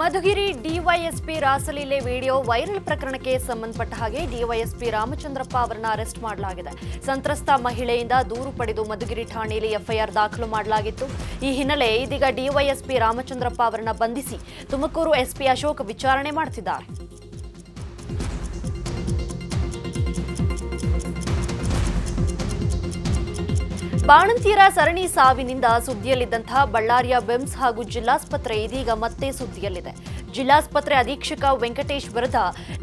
Madhugiri DYSP ರಾಸಲೀಲೆ video viral ಪ್ರಕರಣಕ್ಕೆ ಸಂಬಂಧಪಟ್ಟ ಹಾಗೆ ಡಿವೈಎಸ್ಪಿ ರಾಮಚಂದ್ರಪ್ಪ ಅವರನ್ನ ಅರೆಸ್ಟ್ ಮಾಡಲಾಗಿದೆ. ಸಂತ್ರಸ್ತ ಮಹಿಳೆಯಿಂದ ದೂರು ಪಡೆದು ಮಧುಗಿರಿ ಠಾಣೆಯಲ್ಲಿ ಎಫ್ಐಆರ್ ದಾಖಲು ಮಾಡಲಾಗಿತ್ತು. ಈ ಹಿನ್ನೆಲೆ ಇದೀಗ ಡಿವೈಎಸ್ಪಿ ರಾಮಚಂದ್ರಪ್ಪ ಅವರನ್ನ ಬಂಧಿಸಿ ತುಮಕೂರು ಎಸ್ಪಿ ಅಶೋಕ್ ವಿಚಾರಣೆ ಮಾಡುತ್ತಿದ್ದಾರೆ ಬಾಣಂತಿಯರ ಸರಣಿ ಸಾವಿನಿಂದ ಸುದ್ದಿಯಲ್ಲಿದ್ದಂತಹ ಬಳ್ಳಾರಿಯ ಬೆಮ್ಸ್ ಹಾಗೂ ಜಿಲ್ಲಾಸ್ಪತ್ರೆ ಇದೀಗ ಮತ್ತೆ ಸುದ್ದಿಯಲ್ಲಿದೆ. ಜಿಲ್ಲಾಸ್ಪತ್ರೆ ಅಧೀಕ್ಷಕ ವೆಂಕಟೇಶ್ ವಿರುದ್ಧ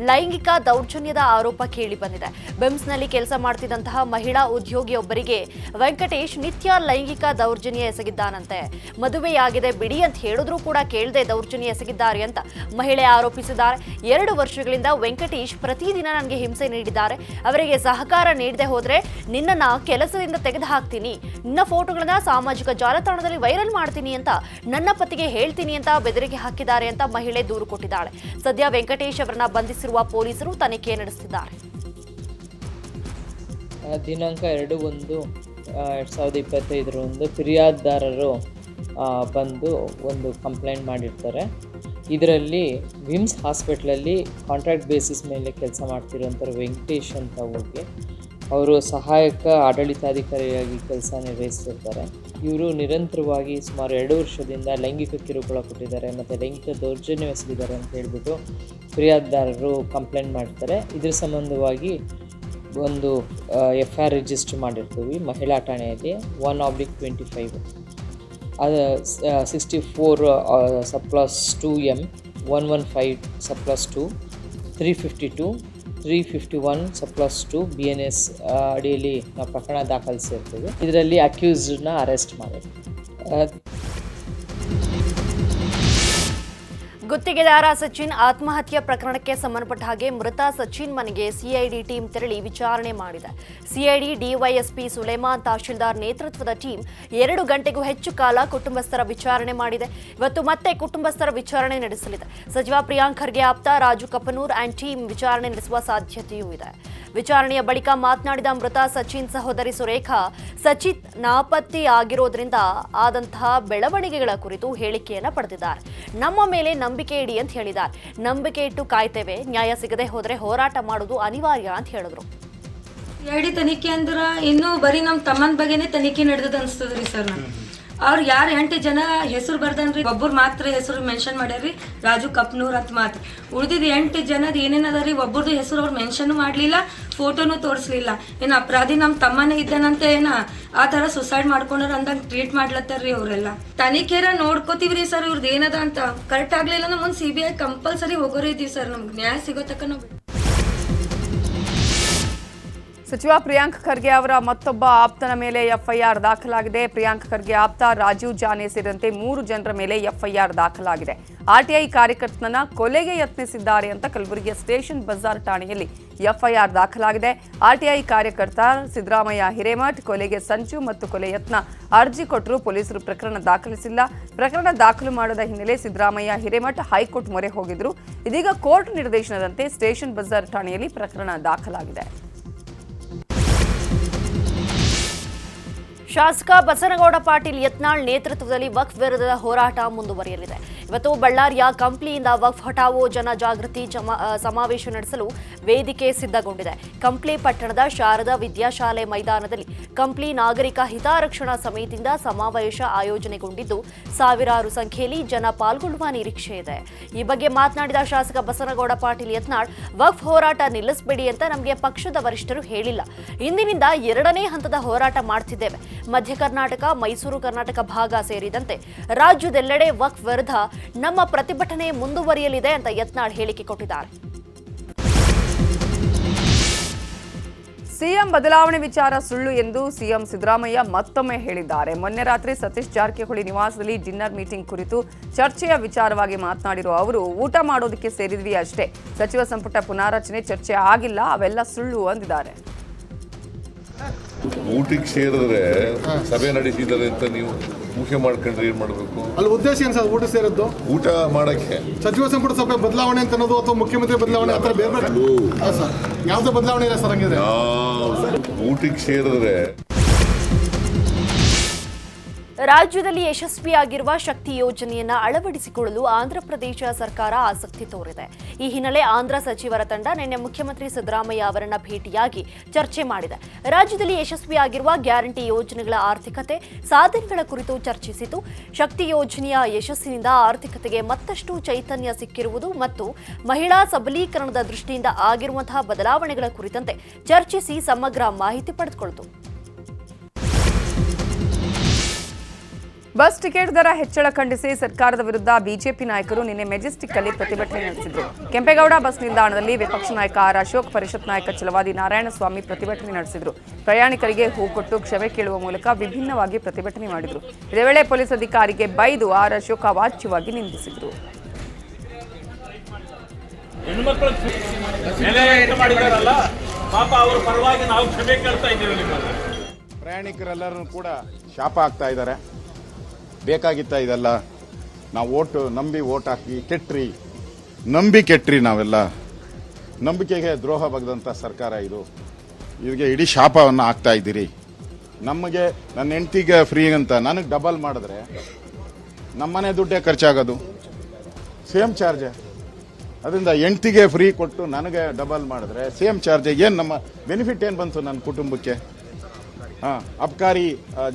ಲೈಂಗಿಕ ದೌರ್ಜನ್ಯದ ಆರೋಪ ಕೇಳಿ ಬಂದಿದೆ. ಬೆಮ್ಸ್ನಲ್ಲಿ ಕೆಲಸ ಮಾಡ್ತಿದ್ದಂತಹ ಮಹಿಳಾ ಉದ್ಯೋಗಿಯೊಬ್ಬರಿಗೆ ವೆಂಕಟೇಶ್ ನಿತ್ಯ ಲೈಂಗಿಕ ದೌರ್ಜನ್ಯ ಎಸಗಿದ್ದಾನಂತೆ. ಮದುವೆಯಾಗಿದೆ ಬಿಡಿ ಅಂತ ಹೇಳಿದ್ರೂ ಕೂಡ ಕೇಳದೆ ದೌರ್ಜನ್ಯ ಎಸಗಿದ್ದಾರೆ ಅಂತ ಮಹಿಳೆ ಆರೋಪಿಸಿದ್ದಾರೆ. ಎರಡು ವರ್ಷಗಳಿಂದ ವೆಂಕಟೇಶ್ ಪ್ರತಿದಿನ ನನಗೆ ಹಿಂಸೆ ನೀಡಿದ್ದಾರೆ. ಅವರಿಗೆ ಸಹಕಾರ ನೀಡದೆ ಹೋದರೆ ನಿನ್ನನ್ನು ಕೆಲಸದಿಂದ ತೆಗೆದು ಹಾಕ್ತೀನಿ ನಿನ್ನ ಫೋಟೋಗಳನ್ನ ಸಾಮಾಜಿಕ ಜಾಲತಾಣದಲ್ಲಿ ವೈರಲ್ ಮಾಡ್ತೀನಿ ಅಂತ ನನ್ನ ಪತಿಗೆ ಹೇಳ್ತೀನಿ ಅಂತ ಬೆದರಿಕೆ ಹಾಕಿದ್ದಾರೆ ಅಂತ ಮಹಿಳೆ ದೂರು ಕೊಟ್ಟಿದ್ದಾಳೆ. ಸದ್ಯ ವೆಂಕಟೇಶ್ ಅವರನ್ನ ಬಂಧಿಸಿರುವ ಪೊಲೀಸರು ತನಿಖೆ ನಡೆಸುತ್ತಿದ್ದಾರೆ. ದಿನಾಂಕ ಎರಡು ಒಂದು ಎರಡು ಸಾವಿರದ ಇಪ್ಪತ್ತೈದರಂದು ಫಿರ್ಯಾದಿದಾರರು ಬಂದು ಒಂದು ಕಂಪ್ಲೇಂಟ್ ಮಾಡಿರ್ತಾರೆ. ಇದರಲ್ಲಿ ವಿಮ್ಸ್ ಹಾಸ್ಪಿಟ್ಲಲ್ಲಿ ಕಾಂಟ್ರಾಕ್ಟ್ ಬೇಸಿಸ್ ಮೇಲೆ ಕೆಲಸ ಮಾಡ್ತಿರೋಂಥವ್ರು ವೆಂಕಟೇಶ್ ಅಂತ ಹೋಗಿ ಅವರು ಸಹಾಯಕ ಆಡಳಿತಾಧಿಕಾರಿಯಾಗಿ ಕೆಲಸ ನಿರ್ವಹಿಸ್ತಿರ್ತಾರೆ ಇವರು ನಿರಂತರವಾಗಿ ಸುಮಾರು ಎರಡು ವರ್ಷದಿಂದ ಲೈಂಗಿಕ ಕಿರುಕುಳ ಕೊಟ್ಟಿದ್ದಾರೆ ಮತ್ತು ಲೈಂಗಿಕ ದೌರ್ಜನ್ಯ ಎಸಗಿದ್ದಾರೆ ಅಂತ ಹೇಳಿಬಿಟ್ಟು ಫಿರ್ಯಾದಿದಾರರು ಕಂಪ್ಲೇಂಟ್ ಮಾಡ್ತಾರೆ. ಇದ್ರ ಸಂಬಂಧವಾಗಿ ಒಂದು ಎಫ್ ಆರ್ ರಿಜಿಸ್ಟರ್ ಮಾಡಿರ್ತೀವಿ ಮಹಿಳಾ ಠಾಣೆಯಲ್ಲಿ ಒನ್ ಆಬ್ಲಿಕ್ ಟ್ವೆಂಟಿ ಫೈವ್ ಅದು sixty four ಸಪ್ಲಸ್ two M one one five ಸಪ್ಲಸ್ two three fifty two three fifty one ಸಪ್ಲಸ್ two B N S ಅಡಿಯಲ್ಲಿ ನಾವು ಪ್ರಕರಣ ದಾಖಲಿಸಿರ್ತೀವಿ. ಇದರಲ್ಲಿ ಅಕ್ಯೂಸ್ಡ್ನ ಅರೆಸ್ಟ್ ಮಾಡಿದ್ವಿ ಗುತ್ತಿಗೆದಾರ ಸಚಿನ್ ಆತ್ಮಹತ್ಯೆ ಪ್ರಕರಣಕ್ಕೆ ಸಂಬಂಧಪಟ್ಟ ಹಾಗೆ ಮೃತ ಸಚಿನ್ ಮನೆಗೆ ಸಿಐಡಿ ಟೀಮ್ ತೆರಳಿ ವಿಚಾರಣೆ ಮಾಡಿದೆ. ಸಿಐಡಿ ಡಿವೈಎಸ್ಪಿ ಸುಲೇಮಾನ್ ತಹಶೀಲ್ದಾರ್ ನೇತೃತ್ವದ ಟೀಮ್ ಎರಡು ಗಂಟೆಗೂ ಹೆಚ್ಚು ಕಾಲ ಕುಟುಂಬಸ್ಥರ ವಿಚಾರಣೆ ಮಾಡಿದೆ. ಇವತ್ತು ಮತ್ತೆ ಕುಟುಂಬಸ್ಥರ ವಿಚಾರಣೆ ನಡೆಸಲಿದೆ. ಸಚಿವ ಪ್ರಿಯಾಂಕ್ ಖರ್ಗೆ ಆಪ್ತ, ರಾಜು ಕಪನೂರ್ ಆ್ಯಂಡ್ ಟೀಮ್ ವಿಚಾರಣೆ ನಡೆಸುವ ಸಾಧ್ಯತೆಯೂ ಇದೆ. ವಿಚಾರಣೆಯ ಬಳಿಕ ಮಾತನಾಡಿದ ಮೃತ ಸಚಿನ್ ಸಹೋದರಿ ಸುರೇಖಾ, ಸಚಿತ್ ನಾಪತ್ತೆ ಆಗಿರೋದ್ರಿಂದ ಆದಂತಹ ಬೆಳವಣಿಗೆಗಳ ಕುರಿತು ಹೇಳಿಕೆಯನ್ನ ಪಡೆದಿದ್ದಾರೆ. ನಮ್ಮ ಮೇಲೆ ನಂಬಿಕೆ ಇಡಿ ಅಂತ ಹೇಳಿದ್ದಾರೆ. ನಂಬಿಕೆ ಇಟ್ಟು ಕಾಯ್ತೇವೆ. ನ್ಯಾಯ ಸಿಗದೆ ಹೋದ್ರೆ ಹೋರಾಟ ಮಾಡೋದು ಅನಿವಾರ್ಯ ಅಂತ ಹೇಳಿದ್ರು. ಐಡಿ ತನಿಖೆ ಅಂದ್ರೆ ಇನ್ನು ಬರೀ ನಮ್ಮ ತಮ್ಮನ ಬಗ್ಗೆನೇ ತನಿಖೆ ನಡೆದದ ಅನ್ಸ್ತದ್ರಿ ಸರ್ ನಾ ಅವ್ರು ಯಾರು ಎಂಟು ಜನ ಹೆಸರು ಬರ್ದನ್ರಿ? ಒಬ್ಬರು ಮಾತ್ರ ಹೆಸರು ಮೆನ್ಷನ್ ಮಾಡ್ಯಾರ್ರಿ. ರಾಜು ಕಪ್ನೂರ್ ಅಂತ ಮಾತ್ರ ಉಳಿದಿದ್ ಎಂಟು ಜನದ ಏನೇನ್ ಅದ ರೀ ಒಬ್ಬರದು ಹೆಸರು ಅವ್ರು ಮೆನ್ಷನ್ ಮಾಡಲಿಲ್ಲ ಫೋಟೋನು ತೋರಿಸ್ಲಿಲ್ಲ. ಏನು ಅಪರಾಧಿ ನಮ್ಮ ತಮ್ಮನೇ ಇದ್ದಾನಂತ ಏನ ಆ ತರ ಸುಸೈಡ್ ಮಾಡ್ಕೊಂಡ್ರ ಅಂದಂಗೆ ಟ್ರೀಟ್ ಮಾಡ್ಲತ್ತಾರ್ರಿ ಅವರೆಲ್ಲ. ತನಿಖೆರ ನೋಡ್ಕೋತೀವ್ರಿ ಸರ್ ಇವ್ರದ್ದು ಏನದ ಅಂತ. ಕರೆಕ್ಟ್ ಆಗ್ಲಿಲ್ಲ ಮುಂದೆ ಸಿ ಬಿ ಐ ಕಂಪಲ್ಸರಿ ಹೋಗೋರು ಸರ್, ನಮ್ಗೆ ನ್ಯಾಯ ಸಿಗೋ ತಕ್ಕ ನಾವು ಸಚಿವ ಪ್ರಿಯಾಂಕ್ ಖರ್ಗೆ ಅವರ ಮತ್ತೊಬ್ಬ ಆಪ್ತನ ಮೇಲೆ ಎಫ್ಐಆರ್ ದಾಖಲಾಗಿದೆ. ಪ್ರಿಯಾಂಕ್ ಖರ್ಗೆ ಆಪ್ತ ರಾಜೀವ್ ಜಾನೆ ಸೇರಿದಂತೆ ಮೂರು ಜನರ ಮೇಲೆ ಎಫ್ಐಆರ್ ದಾಖಲಾಗಿದೆ. ಆರ್ಟಿಐ ಕಾರ್ಯಕರ್ತನ ಕೊಲೆಗೆ ಯತ್ನಿಸಿದ್ದಾರೆ ಅಂತ ಕಲಬುರಗಿಯ ಸ್ಟೇಷನ್ ಬಜಾರ್ ಠಾಣೆಯಲ್ಲಿ ಎಫ್ಐಆರ್ ದಾಖಲಾಗಿದೆ. ಆರ್ಟಿಐ ಕಾರ್ಯಕರ್ತ ಸಿದ್ದರಾಮಯ್ಯ ಹಿರೇಮಠ್ ಕೊಲೆಗೆ ಸಂಚು ಮತ್ತು ಕೊಲೆ ಯತ್ನ ಅರ್ಜಿ ಕೊಟ್ಟರು ಪೊಲೀಸರು ಪ್ರಕರಣ ದಾಖಲಿಸಿಲ್ಲ. ಪ್ರಕರಣ ದಾಖಲು ಮಾಡದ ಹಿನ್ನೆಲೆ ಸಿದ್ದರಾಮಯ್ಯ ಹಿರೇಮಠ್ ಹೈಕೋರ್ಟ್ ಮೊರೆ ಹೋಗಿದ್ರು. ಇದೀಗ ಕೋರ್ಟ್ ನಿರ್ದೇಶನದಂತೆ ಸ್ಟೇಷನ್ ಬಜಾರ್ ಠಾಣೆಯಲ್ಲಿ ಪ್ರಕರಣ ದಾಖಲಾಗಿದೆ. ಶಾಸಕ ಬಸನಗೌಡ ಪಾಟೀಲ್ ಯತ್ನಾಳ್ ನೇತೃತ್ವದಲ್ಲಿ ವಕ್ಫ್ ವಿರುದ್ಧದ ಹೋರಾಟ ಮುಂದುವರಿಯಲಿದೆ. ಇವತ್ತು ಬಳ್ಳಾರಿಯ ಕಂಪ್ಲಿಯಿಂದ ವಕ್ಫ್ ಹಟಾವೋ ಜನ ಜಾಗೃತಿ ಸಮಾವೇಶ ನಡೆಸಲು ವೇದಿಕೆ ಸಿದ್ಧಗೊಂಡಿದೆ. ಕಂಪ್ಲಿ ಪಟ್ಟಣದ ಶಾರದಾ ವಿದ್ಯಾಶಾಲೆ ಮೈದಾನದಲ್ಲಿ ಕಂಪ್ಲಿ ನಾಗರಿಕ ಹಿತಾರಕ್ಷಣಾ ಸಮಿತಿಯಿಂದ ಸಮಾವೇಶ ಆಯೋಜನೆಗೊಂಡಿದ್ದು ಸಾವಿರಾರು ಸಂಖ್ಯೆಯಲ್ಲಿ ಜನ ಪಾಲ್ಗೊಳ್ಳುವ ನಿರೀಕ್ಷೆ ಇದೆ. ಈ ಬಗ್ಗೆ ಮಾತನಾಡಿದ ಶಾಸಕ ಬಸನಗೌಡ ಪಾಟೀಲ್ ಯತ್ನಾಳ್, ವಕ್ಫ್ ಹೋರಾಟ ನಿಲ್ಲಿಸಬೇಡಿ ಅಂತ ನಮಗೆ ಪಕ್ಷದ ವರಿಷ್ಠರು ಹೇಳಿಲ್ಲ. ಇಂದಿನಿಂದ ಎರಡನೇ ಹಂತದ ಹೋರಾಟ ಮಾಡ್ತಿದ್ದೇವೆ. ಮಧ್ಯ ಕರ್ನಾಟಕ, ಮೈಸೂರು ಕರ್ನಾಟಕ ಭಾಗ ಸೇರಿದಂತೆ ರಾಜ್ಯದೆಲ್ಲೆಡೆ ವಕ್ಫ್ ವಿರುದ್ಧ ನಮ್ಮ ಪ್ರತಿಭಟನೆ ಮುಂದುವರಿಯಲಿದೆ ಅಂತ ಯತ್ನಾಳ್ ಹೇಳಿಕೆ ಕೊಟ್ಟಿದ್ದಾರೆ. ಸಿಎಂ ಬದಲಾವಣೆ ವಿಚಾರ ಸುಳ್ಳು ಎಂದು ಸಿಎಂ ಸಿದ್ದರಾಮಯ್ಯ ಮತ್ತೊಮ್ಮೆ ಹೇಳಿದ್ದಾರೆ. ಮೊನ್ನೆ ರಾತ್ರಿ ಸತೀಶ್ ಜಾರಕಿಹೊಳಿ ನಿವಾಸದಲ್ಲಿ ಡಿನ್ನರ್ ಮೀಟಿಂಗ್ ಕುರಿತು ಚರ್ಚೆಯ ವಿಚಾರವಾಗಿ ಮಾತನಾಡಿರುವ ಅವರು, ಊಟ ಮಾಡೋದಕ್ಕೆ ಸೇರಿದ್ವಿ ಅಷ್ಟೇ. ಸಚಿವ ಸಂಪುಟ ಪುನಾರಚನೆ ಚರ್ಚೆ ಆಗಿಲ್ಲ, ಅವೆಲ್ಲ ಸುಳ್ಳು ಅಂದಿದ್ದಾರೆ. ಊಟಕ್ಕೆ ಸೇರಿದ್ರೆ ಸಭೆ ನಡೆಸಿದ್ದಾರೆ ಅಂತ ನೀವು ಊಹೆ ಮಾಡ್ಕೊಂಡ್ರೆ ಏನ್ ಮಾಡಬೇಕು? ಅಲ್ಲಿ ಉದ್ದೇಶ ಏನು ಸರ್ ಊಟ ಸೇರಿದ್ದು ಊಟ ಮಾಡಕ್ಕೆ. ಸಚಿವ ಸಂಪುಟ ಸಭೆ ಬದಲಾವಣೆ ಅಂತ ಅನ್ನೋದು ಅಥವಾ ಮುಖ್ಯಮಂತ್ರಿ ಬದಲಾವಣೆ ಆ ಥರ ಬೇರೆ ಬೇರೆ ಯಾವುದೇ ಬದಲಾವಣೆ ಇಲ್ಲ ಸರ್ ಹಂಗಿದ್ರೆ. ಊಟಕ್ಕೆ ಸೇರಿದ್ರೆ ರಾಜ್ಯದಲ್ಲಿ ಯಶಸ್ವಿಯಾಗಿರುವ ಶಕ್ತಿ ಯೋಜನೆಯನ್ನ ಅಳವಡಿಸಿಕೊಳ್ಳಲು ಆಂಧ್ರಪ್ರದೇಶ ಸರ್ಕಾರ ಆಸಕ್ತಿ ತೋರಿದೆ. ಈ ಹಿನ್ನೆಲೆ ಆಂಧ್ರ ಸಚಿವರ ತಂಡ ನಿನ್ನೆ ಮುಖ್ಯಮಂತ್ರಿ ಸಿದ್ದರಾಮಯ್ಯ ಅವರನ್ನ ಭೇಟಿಯಾಗಿ ಚರ್ಚೆ ಮಾಡಿದೆ. ರಾಜ್ಯದಲ್ಲಿ ಯಶಸ್ವಿಯಾಗಿರುವ ಗ್ಯಾರಂಟಿ ಯೋಜನೆಗಳ ಆರ್ಥಿಕತೆ ಸಾಧನೆಗಳ ಕುರಿತು ಚರ್ಚಿಸಿತು. ಶಕ್ತಿ ಯೋಜನೆಯ ಯಶಸ್ಸಿನಿಂದ ಆರ್ಥಿಕತೆಗೆ ಮತ್ತಷ್ಟು ಚೈತನ್ಯ ಸಿಕ್ಕಿರುವುದು ಮತ್ತು ಮಹಿಳಾ ಸಬಲೀಕರಣದ ದೃಷ್ಟಿಯಿಂದ ಆಗಿರುವಂತಹ ಬದಲಾವಣೆಗಳ ಕುರಿತಂತೆ ಚರ್ಚಿಸಿ ಸಮಗ್ರ ಮಾಹಿತಿ ಪಡೆದುಕೊಂಡಿತು ಬಸ್ ಟಿಕೆಟ್ ದರ ಹೆಚ್ಚಳ ಖಂಡಿಸಿ ಸರ್ಕಾರದ ವಿರುದ್ಧ ಬಿಜೆಪಿ ನಾಯಕರು ನಿನ್ನೆ ಮೆಜೆಸ್ಟಿಕ್ ಅಲ್ಲಿ ಪ್ರತಿಭಟನೆ ನಡೆಸಿದರು. ಕೆಂಪೇಗೌಡ ಬಸ್ ನಿಲ್ದಾಣದಲ್ಲಿ ವಿಪಕ್ಷ ನಾಯಕ ಆರ್ ಅಶೋಕ್ ಪರಿಷತ್ ನಾಯಕ ಚಲವಾದಿ ನಾರಾಯಣಸ್ವಾಮಿ ಪ್ರತಿಭಟನೆ ನಡೆಸಿದರು. ಪ್ರಯಾಣಿಕರಿಗೆ ಹೂ ಕೊಟ್ಟು ಕ್ಷಮೆ ಕೇಳುವ ಮೂಲಕ ವಿಭಿನ್ನವಾಗಿ ಪ್ರತಿಭಟನೆ ಮಾಡಿದರು. ಇದೇ ವೇಳೆ ಪೊಲೀಸ್ ಅಧಿಕಾರಿಗೆ ಬೈದು ಆರ್ ಅಶೋಕ್ ಅವಾಚ್ಯವಾಗಿ ನಿಂದಿಸಿದರು. ಹೆಣ್ಮಕ್ಳು ಮಾಡಿದಾರಲ್ಲ ಪಾಪ ಅವ್ರ ಪರವಾಗಿ ನಾವು ಕ್ಷಮೆ ಕೇಳ್ತಾ ಇದ್ದೀವಿ ನಿಮ್ಮಲ್ಲಿ. ಪ್ರಯಾಣಿಕರೆಲ್ಲರೂ ಕೂಡ ಶಾಪ ಆಗ್ತಾ ಇದ್ದಾರೆ. ಬೇಕಾಗಿತ್ತ ಇದೆಲ್ಲ? ನಾವು ಓಟು, ನಂಬಿ ಓಟ್ ಹಾಕಿ ಕೆಟ್ರಿ, ನಂಬಿ ಕೆಟ್ರಿ ನಾವೆಲ್ಲ. ನಂಬಿಕೆಗೆ ದ್ರೋಹ ಬಗೆದಂಥ ಸರ್ಕಾರ ಇದು. ಇವರಿಗೆ ಇಡೀ ಶಾಪವನ್ನು ಹಾಕ್ತಾ ಇದ್ದೀರಿ. ನಮಗೆ ನನ್ನ ಹೆಂಡ್ತಿಗೆ ಫ್ರೀ ಅಂತ ನನಗೆ ಡಬಲ್ ಮಾಡಿದ್ರೆ ನಮ್ಮನೆ ದುಡ್ಡೇ ಖರ್ಚಾಗೋದು. ಸೇಮ್ ಚಾರ್ಜ್ ಅದರಿಂದ ಹೆಂಡ್ತಿಗೆ ಫ್ರೀ ಕೊಟ್ಟು ನನಗೆ ಡಬಲ್ ಮಾಡಿದ್ರೆ ಸೇಮ್ ಚಾರ್ಜ್ ಏನು ನಮ್ಮ ಬೆನಿಫಿಟ್ ಏನು ಬಂತು ನನ್ನ ಕುಟುಂಬಕ್ಕೆ? ಹಾಂ, ಅಬ್ಕಾರಿ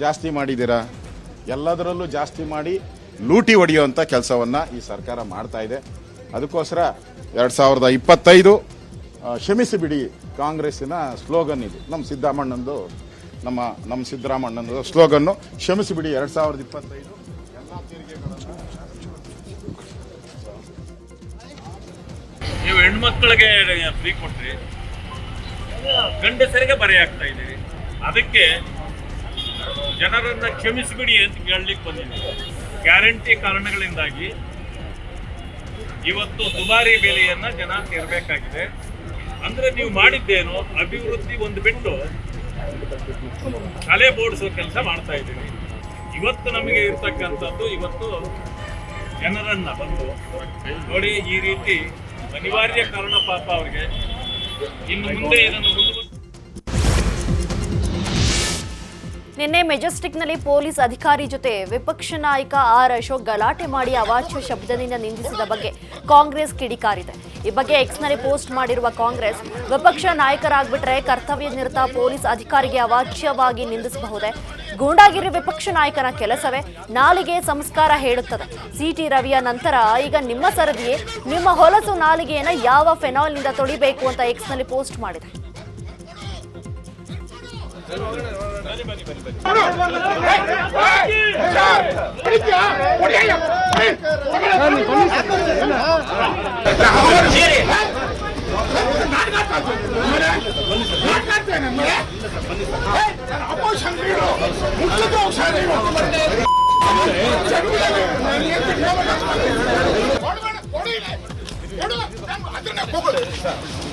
ಜಾಸ್ತಿ ಮಾಡಿದ್ದೀರಾ? ಎಲ್ಲದರಲ್ಲೂ ಜಾಸ್ತಿ ಮಾಡಿ ಲೂಟಿ ಹೊಡೆಯುವಂಥ ಕೆಲಸವನ್ನು ಈ ಸರ್ಕಾರ ಮಾಡ್ತಾ ಇದೆ. ಅದಕ್ಕೋಸ್ಕರ ಎರಡು ಸಾವಿರದ ಇಪ್ಪತ್ತೈದು ಕ್ಷಮಿಸಿಬಿಡಿ ಬಿಡಿ ಕಾಂಗ್ರೆಸ್ಸಿನ ಸ್ಲೋಗನ್ ಇದು. ನಮ್ಮ ಸಿದ್ದರಾಮಣ್ಣಂದು ನಮ್ಮ ನಮ್ಮ ಸಿದ್ದರಾಮಣ್ಣಂದು ಸ್ಲೋಗನ್ನು ಕ್ಷಮಿಸಿಬಿಡಿ ಎರಡು ಸಾವಿರದ ಇಪ್ಪತ್ತೈದು. ನೀವು ಹೆಣ್ಮಕ್ಳಿಗೆ ಫ್ರೀ ಕೊಟ್ರಿ. ಗಂಡಸರಿಗೆ ಬರೆಯಾಗ್ತಾ ಇದ್ದೀರಿ. ಅದಕ್ಕೆ ಜನರನ್ನ ಕ್ಷಮಿಸಿಬಿಡಿ ಅಂತ ಕೇಳಲಿಕ್ಕೆ ಬಂದಿದ್ದೀವಿ ಗ್ಯಾರಂಟಿ ಕಾರಣಗಳಿಂದಾಗಿ ಇವತ್ತು ದುಬಾರಿ ಬೆಲೆಯನ್ನು ಜನ ತೆರಬೇಕಾಗಿದೆ. ಅಂದರೆ ನೀವು ಮಾಡಿದ್ದೇನು ಅಭಿವೃದ್ಧಿ ಒಂದು ಬಿಟ್ಟು ತಲೆ ಬೋಡಿಸೋ ಕೆಲಸ ಮಾಡ್ತಾ ಇದ್ದೀವಿ ಇವತ್ತು ನಮಗೆ ಇರ್ತಕ್ಕಂಥದ್ದು ಇವತ್ತು ಜನರನ್ನ ಬಂದು ನೋಡಿ ಈ ರೀತಿ ಅನಿವಾರ್ಯ ಕಾರಣ ಪಾಪ ಅವರಿಗೆ. ಇನ್ನು ಮುಂದೆ ಇದನ್ನು ನಿನ್ನೆ ಮೆಜೆಸ್ಟಿಕ್ನಲ್ಲಿ ಪೊಲೀಸ್ ಅಧಿಕಾರಿ ಜೊತೆ ವಿಪಕ್ಷ ನಾಯಕ ಆರ್ ಅಶೋಕ್ ಗಲಾಟೆ ಮಾಡಿ ಅವಾಚ್ಯ ಶಬ್ದದಿಂದ ನಿಂದಿಸಿದ ಬಗ್ಗೆ ಕಾಂಗ್ರೆಸ್ ಕಿಡಿಕಾರಿದೆ. ಈ ಬಗ್ಗೆ ಎಕ್ಸ್ನಲ್ಲಿ ಪೋಸ್ಟ್ ಮಾಡಿರುವ ಕಾಂಗ್ರೆಸ್, ವಿಪಕ್ಷ ನಾಯಕರಾಗ್ಬಿಟ್ರೆ ಕರ್ತವ್ಯ ನಿರತ ಪೊಲೀಸ್ ಅಧಿಕಾರಿಗೆ ಅವಾಚ್ಯವಾಗಿ ನಿಂದಿಸಬಹುದೇ? ಗೂಂಡಾಗಿರಿ ವಿಪಕ್ಷ ನಾಯಕನ ಕೆಲಸವೇ ನಾಲಿಗೆ ಸಂಸ್ಕಾರ ಹೇಳುತ್ತದೆ. ಸಿಟಿ ರವಿಯ ನಂತರ ಈಗ ನಿಮ್ಮ ಸರದಿಯೇ? ನಿಮ್ಮ ಹೊಲಸು ನಾಲಿಗೆಯನ್ನು ಯಾವ ಫೆನಾಲ್ನಿಂದ ತೊಳಿಬೇಕು ಅಂತ ಎಕ್ಸ್ನಲ್ಲಿ ಪೋಸ್ಟ್ ಮಾಡಿದೆ.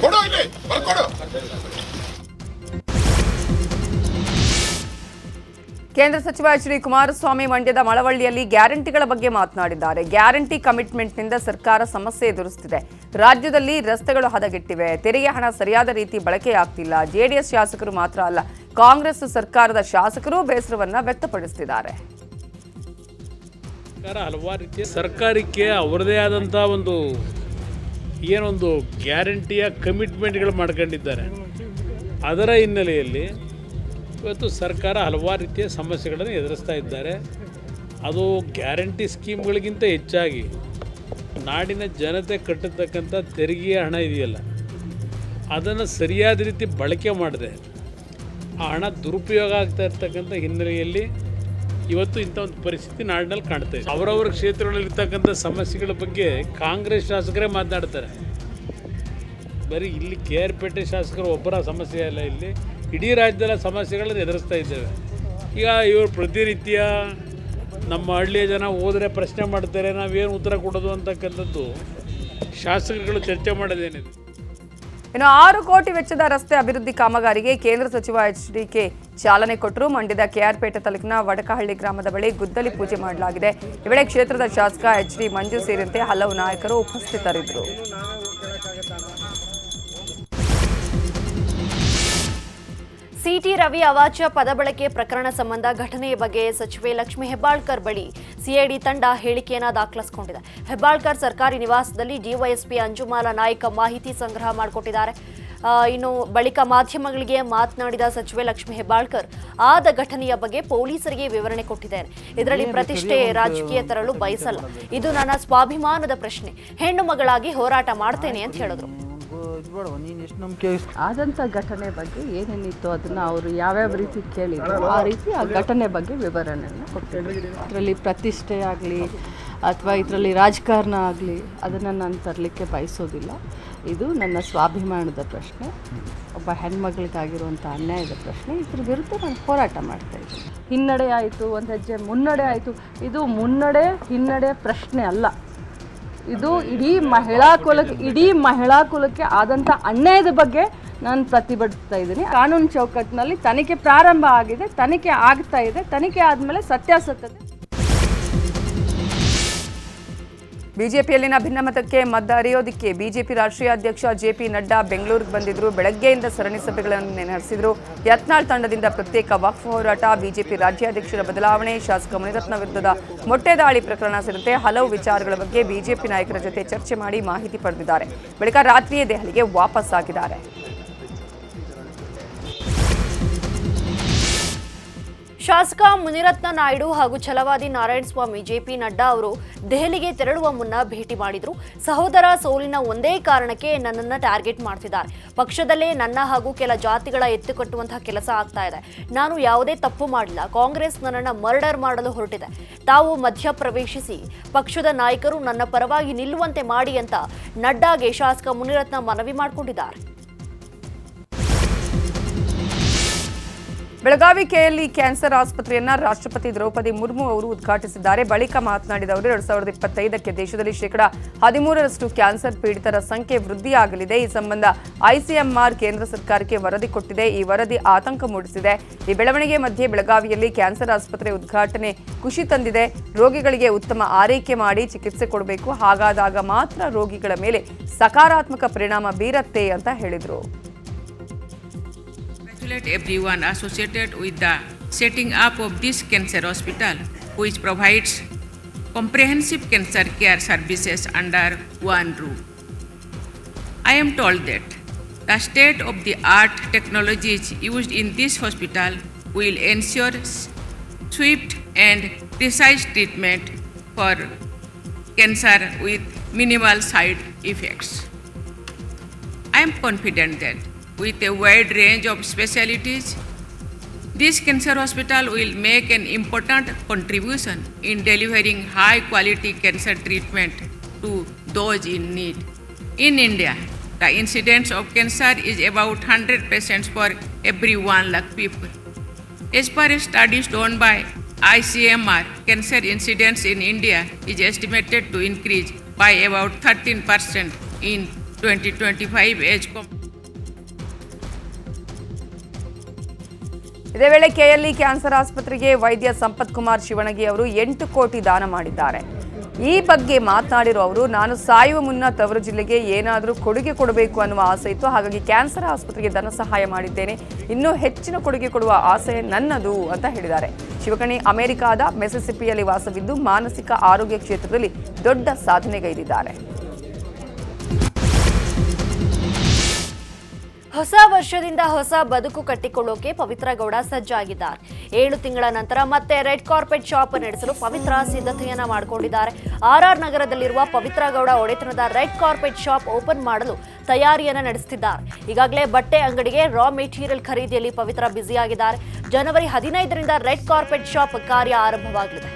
ಕೊಡು ಇಲ್ಲಿ ಬರ್ಕೊಡು ಕೇಂದ್ರ ಸಚಿವ ಎಚ್ ಡಿ ಕುಮಾರಸ್ವಾಮಿ ಮಂಡ್ಯದ ಮಳವಳ್ಳಿಯಲ್ಲಿ ಗ್ಯಾರಂಟಿಗಳ ಬಗ್ಗೆ ಮಾತನಾಡಿದ್ದಾರೆ. ಗ್ಯಾರಂಟಿ ಕಮಿಟ್ಮೆಂಟ್ನಿಂದ ಸರ್ಕಾರ ಸಮಸ್ಯೆ ಎದುರಿಸುತ್ತಿದೆ ರಾಜ್ಯದಲ್ಲಿ ರಸ್ತೆಗಳು ಹದಗೆಟ್ಟಿವೆ. ತೆರಿಗೆ ಹಣ ಸರಿಯಾದ ರೀತಿ ಬಳಕೆಯಾಗ್ತಿಲ್ಲ. ಜೆಡಿಎಸ್ ಶಾಸಕರು ಮಾತ್ರ ಅಲ್ಲ, ಕಾಂಗ್ರೆಸ್ ಸರ್ಕಾರದ ಶಾಸಕರು ಬೇಸರವನ್ನ ವ್ಯಕ್ತಪಡಿಸುತ್ತಿದ್ದಾರೆ ಸರ್ಕಾರಕ್ಕೆ ಅವರದೇ ಆದಂಥ ಒಂದು ಏನೊಂದು ಗ್ಯಾರಂಟಿಯ ಕಮಿಟ್ಮೆಂಟ್ಗಳು ಮಾಡ್ಕೊಂಡಿದ್ದಾರೆ. ಅದರ ಹಿನ್ನೆಲೆಯಲ್ಲಿ ಇವತ್ತು ಸರ್ಕಾರ ಹಲವಾರು ರೀತಿಯ ಸಮಸ್ಯೆಗಳನ್ನು ಎದುರಿಸ್ತಾ ಇದ್ದಾರೆ. ಅದು ಗ್ಯಾರಂಟಿ ಸ್ಕೀಮ್ಗಳಿಗಿಂತ ಹೆಚ್ಚಾಗಿ ನಾಡಿನ ಜನತೆ ಕಟ್ಟತಕ್ಕಂಥ ತೆರಿಗೆಯ ಹಣ ಇದೆಯಲ್ಲ, ಅದನ್ನು ಸರಿಯಾದ ರೀತಿ ಬಳಕೆ ಮಾಡದೆ ಆ ಹಣ ದುರುಪಯೋಗ ಆಗ್ತಾ ಇರ್ತಕ್ಕಂಥ ಹಿನ್ನೆಲೆಯಲ್ಲಿ ಇವತ್ತು ಇಂಥ ಒಂದು ಪರಿಸ್ಥಿತಿ ನಾಡಿನಲ್ಲಿ ಕಾಣ್ತಾ ಇದೆ. ಅವರವರ ಕ್ಷೇತ್ರಗಳಲ್ಲಿರ್ತಕ್ಕಂಥ ಸಮಸ್ಯೆಗಳ ಬಗ್ಗೆ ಕಾಂಗ್ರೆಸ್ ಶಾಸಕರೇ ಮಾತನಾಡ್ತಾರೆ. ಬರೀ ಇಲ್ಲಿ ಕೆ ಆರ್ ಪೇಟೆ ಶಾಸಕರು ಒಬ್ಬರ ಸಮಸ್ಯೆ ಅಲ್ಲ ಇಲ್ಲಿ. ಇಡೀ ರಾಜ್ಯದ ಸಮಸ್ಯೆಗಳನ್ನು ಎದುರಿಸ್ತಾ ಇದ್ದೇವೆ. ಈಗ ಇವರು ಪ್ರತಿನಿತ್ಯ ನಮ್ಮ ಹಳ್ಳಿಯ ಜನ ಹೋದರೆ ಪ್ರಶ್ನೆ ಮಾಡ್ತಾರೆ, ನಾವೇನು ಉತ್ತರ ಕೊಡೋದು ಅಂತಕ್ಕಂಥದ್ದು ಶಾಸಕರುಗಳು ಚರ್ಚೆ ಮಾಡೋದೇನಿದೆ. ಇನ್ನು ಆರು ಕೋಟಿ ವೆಚ್ಚದ ರಸ್ತೆ ಅಭಿವೃದ್ಧಿ ಕಾಮಗಾರಿಗೆ ಕೇಂದ್ರ ಸಚಿವ ಎಚ್ ಡಿ ಕೆ ಚಾಲನೆ ಕೊಟ್ಟರು. ಮಂಡ್ಯದ ಕೆಆರ್ಪೇಟೆ ತಾಲೂಕಿನ ವಡಕಹಳ್ಳಿ ಗ್ರಾಮದ ಬಳಿ ಗುದ್ದಲಿ ಪೂಜೆ ಮಾಡಲಾಗಿದೆ. ಈ ವೇಳೆ ಕ್ಷೇತ್ರದ ಶಾಸಕ ಎಚ್ ಡಿ ಮಂಜು ಸೇರಿದಂತೆ ಹಲವು ನಾಯಕರು ಉಪಸ್ಥಿತರಿದ್ದರು. ಸಿಟಿ ರವಿ ಅವಾಚ್ಯ ಪದಬಳಕೆ ಪ್ರಕರಣ ಸಂಬಂಧ ಘಟನೆಯ ಬಗ್ಗೆ ಸಚಿವೆ ಲಕ್ಷ್ಮಿ ಹೆಬ್ಬಾಳ್ಕರ್ ಬಳಿ ಸಿಐಡಿ ತಂಡ ಹೇಳಿಕೆಯನ್ನ ದಾಖಲಿಸಿಕೊಂಡಿದೆ. ಹೆಬ್ಬಾಳ್ಕರ್ ಸರ್ಕಾರಿ ನಿವಾಸದಲ್ಲಿ ಡಿವೈಎಸ್ಪಿ ಅಂಜುಮಾಲ ನಾಯ್ಕ ಮಾಹಿತಿ ಸಂಗ್ರಹ ಮಾಡಿಕೊಟ್ಟಿದ್ದಾರೆ. ಇನ್ನು ಬಳಿಕ ಮಾಧ್ಯಮಗಳಿಗೆ ಮಾತನಾಡಿದ ಸಚಿವೆ ಲಕ್ಷ್ಮಿ ಹೆಬ್ಬಾಳ್ಕರ್ ಆದ ಘಟನೆಯ ಬಗ್ಗೆ ಪೊಲೀಸರಿಗೆ ವಿವರಣೆ ಕೊಟ್ಟಿದ್ದೇನೆ ಇದರಲ್ಲಿ ಪ್ರತಿಷ್ಠೆ ರಾಜಕೀಯ ತರಲು ಬಯಸಲ್ಲ. ಇದು ನನ್ನ ಸ್ವಾಭಿಮಾನದ ಪ್ರಶ್ನೆ. ಹೆಣ್ಣು ಮಗಳಾಗಿ ಹೋರಾಟ ಮಾಡ್ತೇನೆ ಅಂತ ಹೇಳಿದ್ರು. ಆದಂಥ ಘಟನೆ ಬಗ್ಗೆ ಏನೇನಿತ್ತು ಅದನ್ನು ಅವರು ಯಾವ್ಯಾವ ರೀತಿ ಕೇಳಿದ್ರು ಆ ರೀತಿ ಆ ಘಟನೆ ಬಗ್ಗೆ ವಿವರಣೆಯನ್ನು ಕೊಟ್ಟಿದ್ರು. ಇದರಲ್ಲಿ ಪ್ರತಿಷ್ಠೆ ಆಗಲಿ ಅಥವಾ ಇದರಲ್ಲಿ ರಾಜಕಾರಣ ಆಗಲಿ ಅದನ್ನು ನಾನು ತರಲಿಕ್ಕೆ ಬಯಸೋದಿಲ್ಲ. ಇದು ನನ್ನ ಸ್ವಾಭಿಮಾನದ ಪ್ರಶ್ನೆ. ಒಬ್ಬ ಹೆಣ್ಮಗಳಿಗಾಗಿರುವಂಥ ಅನ್ಯಾಯದ ಪ್ರಶ್ನೆ. ಇದ್ರ ವಿರುದ್ಧ ನಾನು ಹೋರಾಟ ಮಾಡ್ತಾ ಇದ್ದೀನಿ. ಹಿನ್ನಡೆ ಆಯಿತು ಒಂದು ಹೆಜ್ಜೆ ಮುನ್ನಡೆ ಆಯಿತು. ಇದು ಮುನ್ನಡೆ ಹಿನ್ನಡೆ ಪ್ರಶ್ನೆ ಅಲ್ಲ. ಇದು ಇಡೀ ಮಹಿಳಾ ಕುಲಕ್ಕೆ, ಇಡೀ ಮಹಿಳಾ ಕುಲಕ್ಕೆ ಆದಂಥ ಅನ್ಯಾಯದ ಬಗ್ಗೆ ನಾನು ಪ್ರತಿಭಟಿಸ್ತಾ ಇದ್ದೀನಿ. ಕಾನೂನು ಚೌಕಟ್ಟಿನಲ್ಲಿ ತನಿಖೆ ಪ್ರಾರಂಭ ಆಗಿದೆ, ತನಿಖೆ ಆಗ್ತಾ ಇದೆ, ತನಿಖೆ ಆದಮೇಲೆ ಸತ್ಯಾಸತ್ಯತೆ. ಬಿಜೆಪಿಯಲ್ಲಿನ ಭಿನ್ನಮತಕ್ಕೆ ಮತ ಅರಿಯೋದಕ್ಕೆ ಬಿಜೆಪಿ ರಾಷ್ಟ್ರೀಯ ಅಧ್ಯಕ್ಷ ಜೆಪಿ ನಡ್ಡಾ ಬೆಂಗಳೂರಿಗೆ ಬಂದಿದ್ರು. ಬೆಳಗ್ಗೆಯಿಂದ ಸರಣಿ ಸಭೆಗಳನ್ನು ನಡೆಸಿದ್ರು ಯತ್ನಾಳ್ ತಂಡದಿಂದ ಪ್ರತ್ಯೇಕ ವಕ್ಫ್ ಹೋರಾಟ, ಬಿಜೆಪಿ ರಾಜ್ಯಾಧ್ಯಕ್ಷರ ಬದಲಾವಣೆ, ಶಾಸಕ ಮುನಿರತ್ನ ವಿರುದ್ಧದ ಮೊಟ್ಟೆ ದಾಳಿ ಪ್ರಕರಣ ಸೇರಿದಂತೆ ಹಲವು ವಿಚಾರಗಳ ಬಗ್ಗೆ ಬಿಜೆಪಿ ನಾಯಕರ ಜೊತೆ ಚರ್ಚೆ ಮಾಡಿ ಮಾಹಿತಿ ಪಡೆದಿದ್ದಾರೆ. ಬಳಿಕ ರಾತ್ರಿಯೇ ದೆಹಲಿಗೆ ವಾಪಸ್ ಆಗಿದ್ದಾರೆ ಶಾಸಕ ಮುನಿರತ್ನ ನಾಯ್ಡು ಹಾಗೂ ಛಲವಾದಿ ನಾರಾಯಣಸ್ವಾಮಿ ಜೆಪಿ ನಡ್ಡಾ ಅವರು ದೆಹಲಿಗೆ ತೆರಳುವ ಮುನ್ನ ಭೇಟಿ ಮಾಡಿದ್ರು. ಸಹೋದರ ಸೋಲಿನ ಒಂದೇ ಕಾರಣಕ್ಕೆ ನನ್ನನ್ನು ಟಾರ್ಗೆಟ್ ಮಾಡ್ತಿದ್ದಾರೆ. ಪಕ್ಷದಲ್ಲೇ ನನ್ನ ಹಾಗೂ ಕೆಲ ಜಾತಿಗಳ ಎತ್ತುಕಟ್ಟುವಂತಹ ಕೆಲಸ ಆಗ್ತಾ ಇದೆ. ನಾನು ಯಾವುದೇ ತಪ್ಪು ಮಾಡಿಲ್ಲ. ಕಾಂಗ್ರೆಸ್ ನನ್ನನ್ನು ಮರ್ಡರ್ ಮಾಡಲು ಹೊರಟಿದೆ. ತಾವು ಮಧ್ಯಪ್ರವೇಶಿಸಿ ಪಕ್ಷದ ನಾಯಕರು ನನ್ನ ಪರವಾಗಿ ನಿಲ್ಲುವಂತೆ ಮಾಡಿ ಅಂತ ನಡ್ಡಾಗೆ ಶಾಸಕ ಮುನಿರತ್ನ ಮನವಿ ಮಾಡಿಕೊಂಡಿದ್ದಾರೆ. ಬೆಳಗಾವಿ ಕೆಎಲ್ಇ ಕ್ಯಾನ್ಸರ್ ಆಸ್ಪತ್ರೆಯನ್ನ ರಾಷ್ಟ್ರಪತಿ ದ್ರೌಪದಿ ಮುರ್ಮು ಅವರು ಉದ್ಘಾಟಿಸಿದ್ದಾರೆ. ಬಳಿಕ ಮಾತನಾಡಿದ ಅವರು, ಎರಡ್ ಸಾವಿರದ ಇಪ್ಪತ್ತೈದಕ್ಕೆ ದೇಶದಲ್ಲಿ ಶೇಕಡಾ ಹದಿಮೂರರಷ್ಟು ಕ್ಯಾನ್ಸರ್ ಪೀಡಿತರ ಸಂಖ್ಯೆ ವೃದ್ಧಿಯಾಗಲಿದೆ. ಈ ಸಂಬಂಧ ಐಸಿಎಂಆರ್ ಕೇಂದ್ರ ಸರ್ಕಾರಕ್ಕೆ ವರದಿ ಕೊಟ್ಟಿದೆ. ಈ ವರದಿ ಆತಂಕ ಮೂಡಿಸಿದೆ. ಈ ಬೆಳವಣಿಗೆ ಮಧ್ಯೆ ಬೆಳಗಾವಿಯಲ್ಲಿ ಕ್ಯಾನ್ಸರ್ ಆಸ್ಪತ್ರೆ ಉದ್ಘಾಟನೆ ಖುಷಿ ತಂದಿದೆ. ರೋಗಿಗಳಿಗೆ ಉತ್ತಮ ಆರೈಕೆ ಮಾಡಿ ಚಿಕಿತ್ಸೆ ಕೊಡಬೇಕು. ಹಾಗಾದಾಗ ಮಾತ್ರ ರೋಗಿಗಳ ಮೇಲೆ ಸಕಾರಾತ್ಮಕ ಪರಿಣಾಮ ಬೀರತ್ತೆ ಅಂತ ಹೇಳಿದರು. Congratulate everyone associated with the setting up of this cancer hospital, which provides comprehensive cancer care services under one roof. I am told that the state of the art technologies used in this hospital will ensure swift and precise treatment for cancer with minimal side effects. I am confident that with a wide range of specialties, this cancer hospital will make an important contribution in delivering high quality cancer treatment to those in need. In India, the incidence of cancer is about 100 patients for every 1 lakh people. As per studies done by ICMR, cancer incidence in India is estimated to increase by about 13% in 2025 as compared ಇದೇ ವೇಳೆ KLE cancer ಆಸ್ಪತ್ರೆಗೆ ವೈದ್ಯ ಸಂಪತ್ ಕುಮಾರ್ ಶಿವಣಗಿ ಅವರು ಎಂಟು ಕೋಟಿ ದಾನ ಮಾಡಿದ್ದಾರೆ. ಈ ಬಗ್ಗೆ ಮಾತನಾಡಿರುವ ಅವರು, ನಾನು ಸಾಯುವ ಮುನ್ನ ತವರು ಜಿಲ್ಲೆಗೆ ಏನಾದರೂ ಕೊಡುಗೆ ಕೊಡಬೇಕು ಅನ್ನುವ ಆಸೆ ಇತ್ತು. ಹಾಗಾಗಿ ಕ್ಯಾನ್ಸರ್ ಆಸ್ಪತ್ರೆಗೆ ಧನ ಸಹಾಯ ಮಾಡಿದ್ದೇನೆ. ಇನ್ನೂ ಹೆಚ್ಚಿನ ಕೊಡುಗೆ ಕೊಡುವ ಆಸೆ ನನ್ನದು ಅಂತ ಹೇಳಿದ್ದಾರೆ. ಶಿವಕಣಿ ಅಮೆರಿಕಾದ ಮೆಸಿಸಿಪಿಯಲ್ಲಿ ವಾಸವಿದ್ದು ಮಾನಸಿಕ ಆರೋಗ್ಯ ಕ್ಷೇತ್ರದಲ್ಲಿ ದೊಡ್ಡ ಸಾಧನೆಗೈದಿದ್ದಾರೆ. ಹೊಸ ವರ್ಷದಿಂದ ಹೊಸ ಬದುಕು ಕಟ್ಟಿಕೊಳ್ಳೋಕೆ ಪವಿತ್ರ ಗೌಡ ಸಜ್ಜಾಗಿದ್ದಾರೆ. ಏಳು ತಿಂಗಳ ನಂತರ ಮತ್ತೆ ರೆಡ್ ಕಾರ್ಪೆಟ್ ಶಾಪ್ ನಡೆಸಲು ಪವಿತ್ರ ಸಿದ್ಧತೆಯನ್ನ ಮಾಡಿಕೊಂಡಿದ್ದಾರೆ. ಆರ್ಆರ್ ನಗರದಲ್ಲಿರುವ ಪವಿತ್ರ ಗೌಡ ಒಡೆತನದ ರೆಡ್ ಕಾರ್ಪೆಟ್ ಶಾಪ್ ಓಪನ್ ಮಾಡಲು ತಯಾರಿಯನ್ನ ನಡೆಸುತ್ತಿದ್ದಾರೆ ಈಗಾಗಲೇ ಬಟ್ಟೆ ಅಂಗಡಿಗೆ ರಾ ಮೆಟೀರಿಯಲ್ ಖರೀದಿಯಲ್ಲಿ ಪವಿತ್ರ ಬ್ಯುಸಿಯಾಗಿದ್ದಾರೆ. ಜನವರಿ ಹದಿನೈದರಿಂದ ರೆಡ್ ಕಾರ್ಪೆಟ್ ಶಾಪ್ ಕಾರ್ಯ ಆರಂಭವಾಗಲಿದೆ.